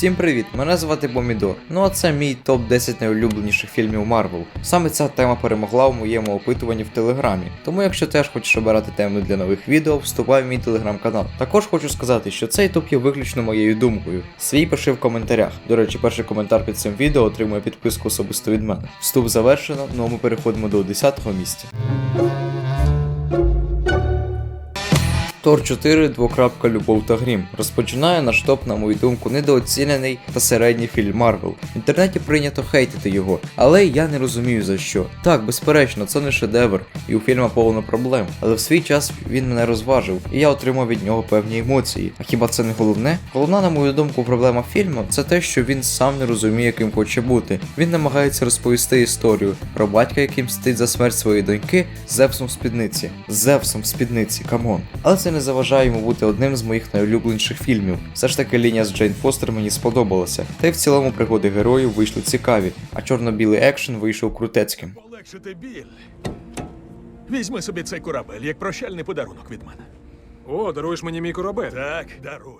Всім привіт! Мене звати Помідор. Ну а це мій топ 10 найулюбленіших фільмів Марвел. Саме ця тема перемогла у моєму опитуванні в телеграмі. Тому, якщо теж хочеш обирати теми для нових відео, вступай в мій телеграм-канал. Також хочу сказати, що цей топ є виключно моєю думкою. Свій пиши в коментарях. До речі, перший коментар під цим відео отримує підписку особисто від мене. Вступ завершено, ну а ми переходимо до 10-го місця. Тор 4 двокрапка Любов та Грім розпочинає наш топ, на мою думку, недооцінений та середній фільм Марвел. В інтернеті прийнято хейтити його, але я не розумію за що. Так, безперечно, це не шедевр, і у фільма повно проблем, але в свій час він мене розважив, і я отримав від нього певні емоції. А хіба це не головне? Головна, на мою думку, проблема фільму це те, що він сам не розуміє, яким хоче бути. Він намагається розповісти історію про батька, який мстить за смерть своєї доньки Зевсом в спідниці. Зевсом в спідниці, камон. Але це не заважає йому бути одним з моїх найулюбленіших фільмів. Все ж таки лінія з Джейн Фостер мені сподобалася, та й в цілому пригоди героїв вийшли цікаві, а чорно-білий екшен вийшов крутецьким. Полегшити біль. Візьми собі цей корабель як прощальний подарунок від мене. О, даруєш мені мій корабель. Так, дарую.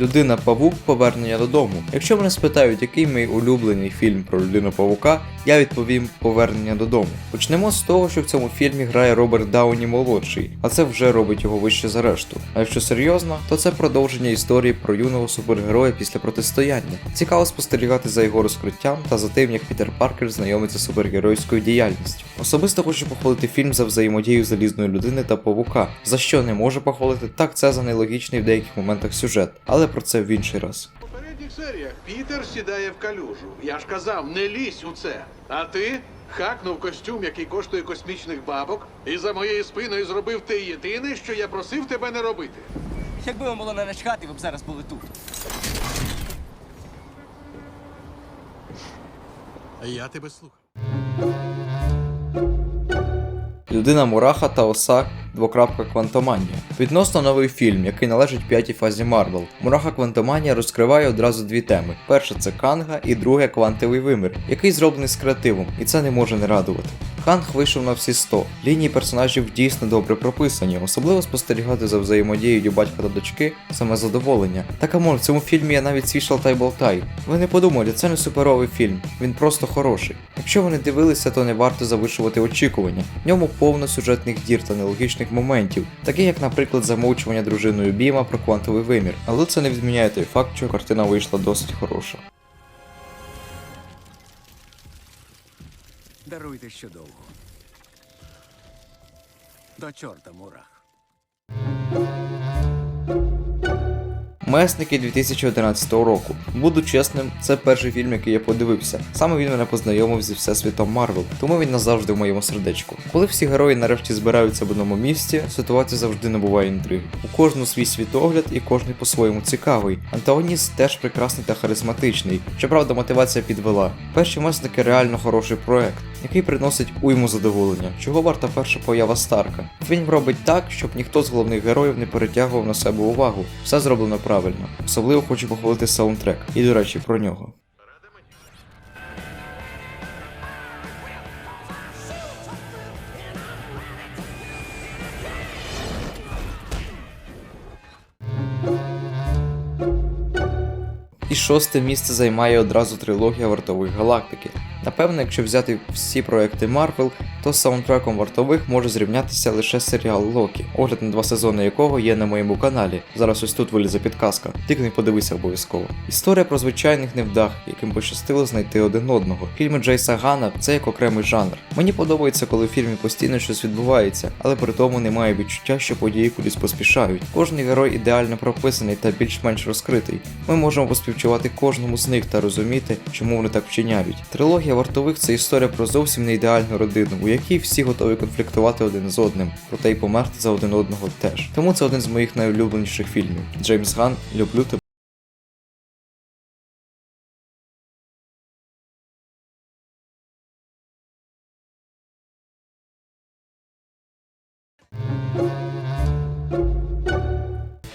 Людина Павук повернення додому. Якщо мене спитають, який мій улюблений фільм про людину Павука, я відповім повернення додому. Почнемо з того, що в цьому фільмі грає Роберт Дауні молодший, а це вже робить його вище за решту. А якщо серйозно, то це продовження історії про юного супергероя після протистояння. Цікаво спостерігати за його розкриттям та за тим, як Пітер Паркер знайомиться з супергеройською діяльністю. Особисто хочу похвалити фільм за взаємодію залізної людини та павука. За що не можу похвалити, так це за нелогічний в деяких моментах сюжет, але про це в інший раз. У попередніх серіях Пітер сідає в калюжу. Я ж казав, не лізь у це. А ти хакнув костюм, який коштує космічних бабок, і за моєю спиною зробив те єдине, що я просив тебе не робити. Якби вам було не начхати, ви б зараз були тут. Я тебе слухаю. Людина Мураха та Оса двокрапка Квантоманія. Відносно новий фільм, який належить п'ятій фазі Марвел. Мураха Квантоманія розкриває одразу дві теми: перше це Канга, і друге квантовий вимір, який зроблений з креативом, і це не може не радувати. Канг вийшов на всі 100. Лінії персонажів дійсно добре прописані, особливо спостерігати за взаємодією батька та дочки саме задоволення. Та камон, в цьому фільмі є навіть свій шалтай болтай. Ви не подумайте, це не суперовий фільм, він просто хороший. Якщо ви не дивилися, то не варто завишувати очікування. В ньому повно сюжетних дір та нелогічних моментів, таких як, наприклад, замовчування дружиною Біма про квантовий вимір. Але це не відміняє той факт, що картина вийшла досить хороша. Даруйте що довго. До чорта мурах. Месники 2011 року. Буду чесним, це перший фільм, який я подивився. Саме він мене познайомив зі всесвітом Марвел, тому він назавжди в моєму сердечку. Коли всі герої нарешті збираються в одному місці, ситуація завжди набуває інтриги. У кожну свій світогляд і кожний по-своєму цікавий. Антагоніст теж прекрасний та харизматичний. Щоправда, мотивація підвела. Перші месники реально хороший проект, який приносить уйму задоволення, чого варта перша поява Старка. Фільм робить так, щоб ніхто з головних героїв не перетягував на себе увагу. Все зроблено правильно. Особливо хочу похвалити саундтрек. І до речі, про нього. І шосте місце займає одразу трилогія вартових галактики. Напевно, якщо взяти всі проекти Марвел, то з саундтреком вартових може зрівнятися лише серіал Локі, огляд на два сезони якого є на моєму каналі. Зараз ось тут вилізе підказка, тільки не подивися обов'язково. Історія про звичайних невдах, яким пощастило знайти один одного. Фільми Джейса Гана це як окремий жанр. Мені подобається, коли в фільмі постійно щось відбувається, але при тому немає відчуття, що події кудись поспішають. Кожний герой ідеально прописаний та більш-менш розкритий. Ми можемо поспівчувати кожному з них та розуміти, чому вони так вчиняють. Трилогія вартових це історія про зовсім не ідеальну родину, якій всі готові конфліктувати один з одним, проте й померти за один одного теж. Тому це один з моїх найулюбленіших фільмів. Джеймс Ган, люблю тебе.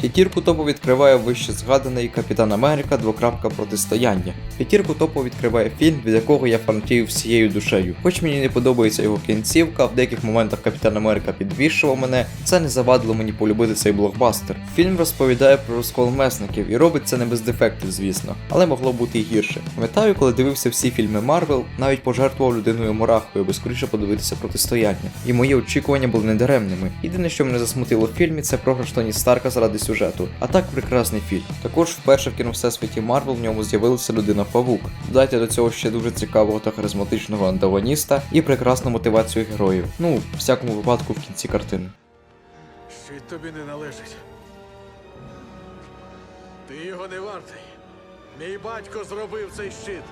П'ятірку топу відкриває вище згаданий Капітан Америка двокрапка протистояння. П'ятірку топу відкриває фільм, від якого я фанатію всією душею. Хоч мені не подобається його кінцівка, в деяких моментах Капітан Америка підвішував мене, це не завадило мені полюбити цей блокбастер. Фільм розповідає про розкол месників і робить це не без дефектів, звісно, але могло бути і гірше. Пам'ятаю, коли дивився всі фільми Марвел, навіть пожертвував людиною мурахою, аби скоріше подивитися протистояння. І мої очікування були недаремними. Єдине, що мене засмутило в фільмі, це програш Тоні Старка заради сюжету. А так прекрасний фільм. Також вперше в кіно всесвіті Марвел в ньому з'явилася людина Павук. Додайте до цього ще дуже цікавого та харизматичного антагоніста і прекрасну мотивацію героїв. Ну, в всякому випадку в кінці картини. Щит тобі не належить. Ти його не вартий. Мій батько зробив цей щит.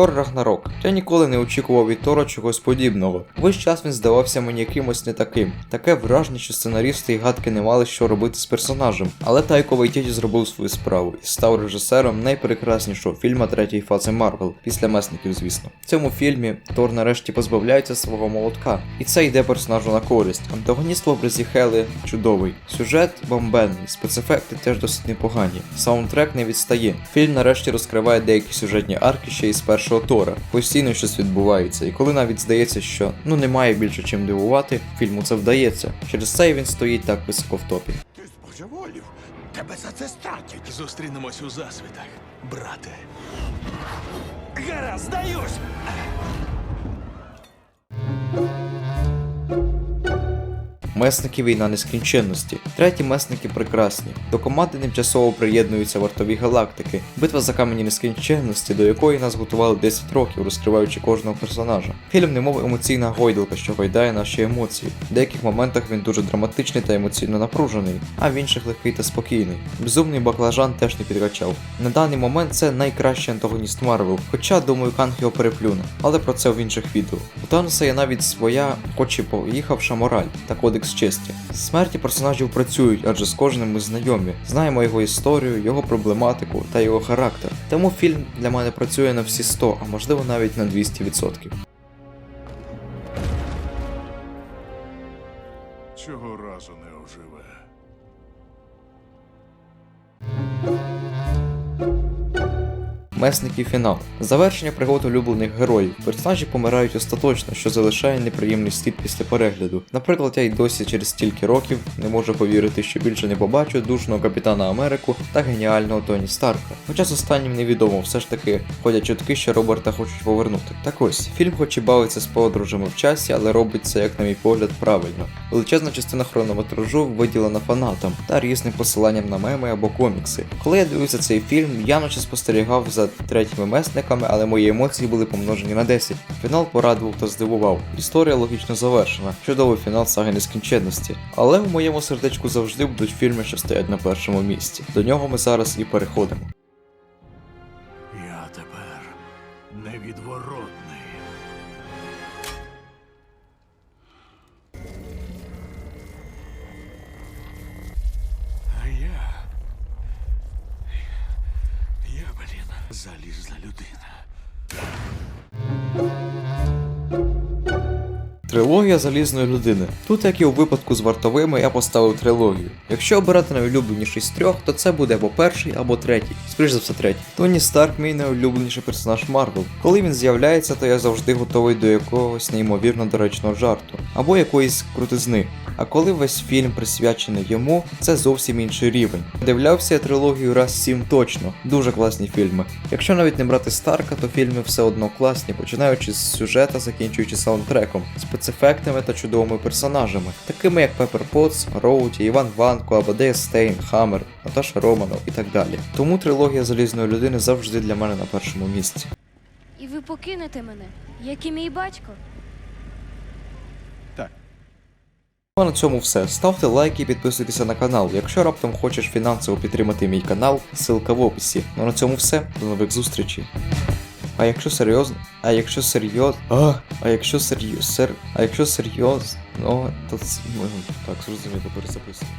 Тор Рагнарок. Я ніколи не очікував від Тора чогось подібного. Весь час він здавався мені якимось не таким. Таке враження, що сценарісти і гадки не мали що робити з персонажем. Але Тайко Вайтіті зробив свою справу і став режисером найпрекраснішого фільму третьої фази Марвел, після месників, звісно. В цьому фільмі Тор нарешті позбавляється свого молотка, і це йде персонажу на користь. Антагоніст в образі Хели чудовий. Сюжет бомбенний, спецефекти теж досить непогані. Саундтрек не відстає. Фільм нарешті розкриває деякі сюжетні арки ще із першого Тора. Постійно щось відбувається, і коли навіть здається, що ну немає більше чим дивувати, фільму це вдається. Через це він стоїть так високо в топі. Ти збожеволів. Тебе за це стратять. Зустрінемось у засвітах, брате. Гаразд, здаюсь! Месники війна нескінченності. Треті месники прекрасні. До команди тимчасово приєднуються вартові галактики. Битва за камені нескінченності, до якої нас готували 10 років, розкриваючи кожного персонажа. Фільм немов емоційна гойдалка, що гойдає наші емоції. В деяких моментах він дуже драматичний та емоційно напружений, а в інших легкий та спокійний. Безумний баклажан теж не підкачав. На даний момент це найкращий антагоніст Марвел, хоча думаю, Канг його переплюне, але про це в інших відео. У Таноса є навіть своя, хоч і поїхавша мораль та кодекс честі. Смерті персонажів працюють, адже з кожним ми знайомі. Знаємо його історію, його проблематику та його характер. Тому фільм для мене працює на всі 100, а можливо навіть на 200%. Цього разу не оживе. Месники фінал. Завершення пригод улюблених героїв. Персонажі помирають остаточно, що залишає неприємний слід після перегляду. Наприклад, я й досі через стільки років не можу повірити, що більше не побачу душного капітана Америку та геніального Тоні Старка. Хоча з останнім невідомо, все ж таки ходять чутки, що Роберта хочуть повернути. Так ось, фільм хоч і бавиться з подорожами в часі, але робить це, як на мій погляд, правильно. Величезна частина хронометражу виділена фанатам та різним посиланням на меми або комікси. Коли я дивився цей фільм, я наче спостерігав за третіми месниками, але мої емоції були помножені на 10. Фінал порадував та здивував. Історія логічно завершена, чудовий фінал саги нескінченності. Але в моєму сердечку завжди будуть фільми, що стоять на першому місці. До нього ми зараз і переходимо. Я тепер невідворотний. Людина. Трилогія залізної людини. Тут, як і у випадку з вартовими, я поставив трилогію. Якщо обирати найулюбленіший з трьох, то це буде або перший, або третій. Скоріш за все, третій. Тоні Старк мій найулюбленіший персонаж Марвел. Коли він з'являється, то я завжди готовий до якогось неймовірно доречного жарту, або якоїсь крутизни. А коли весь фільм присвячений йому, це зовсім інший рівень. Дивлявся я трилогію раз сім точно. Дуже класні фільми. Якщо навіть не брати Старка, то фільми все одно класні, починаючи з сюжета, закінчуючи саундтреком, спецефектами та чудовими персонажами, такими як Пеппер Потс, Роуті, Іван Ванко, Абадея Стейн, Хаммер, Наташа Романов і так далі. Тому трилогія залізної людини завжди для мене на першому місці. І ви покинете мене, як і мій батько. Ну, А на цьому все. Ставте лайки і підписуйтеся на канал. Якщо раптом хочеш фінансово підтримати мій канал, ссылка в описі. Ну на цьому все. До нових зустрічей. А якщо серйозно, а якщо серйозно, а, а якщо серйозно, сер, а якщо серйозно, то ну, так зрозуміло, перезаписую.